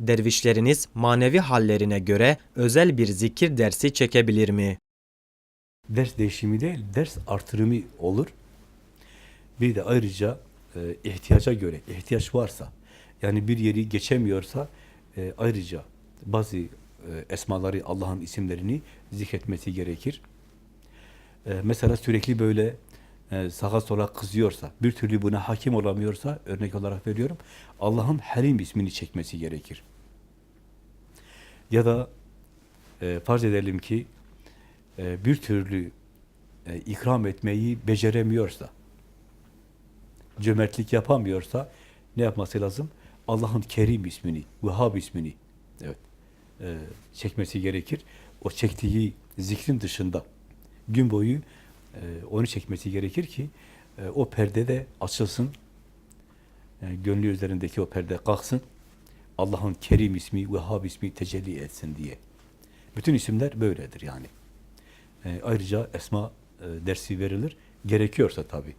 Dervişleriniz manevi hallerine göre özel bir zikir dersi çekebilir mi? Ders değişimi değil, ders artırımı olur. Bir de ayrıca e, ihtiyaca göre, ihtiyaç varsa, yani bir yeri geçemiyorsa e, ayrıca bazı e, esmaları, Allah'ın isimlerini zikretmesi gerekir. E, mesela sürekli böyle e, sağa sola kızıyorsa, bir türlü buna hakim olamıyorsa, örnek olarak veriyorum, Allah'ın Halim ismini çekmesi gerekir. Ya da e, farz edelim ki e, bir türlü e, ikram etmeyi beceremiyorsa, cömertlik yapamıyorsa ne yapması lazım? Allah'ın Kerim ismini, Vehhab ismini evet, e, çekmesi gerekir. O çektiği zikrin dışında gün boyu onu çekmesi gerekir ki e, o perde de açılsın. Yani gönlü üzerindeki o perde kalksın. Allah'ın Kerim ismi, Vehhab ismi tecelli etsin diye. Bütün isimler böyledir yani. E, ayrıca esma e, dersi verilir. Gerekiyorsa tabii.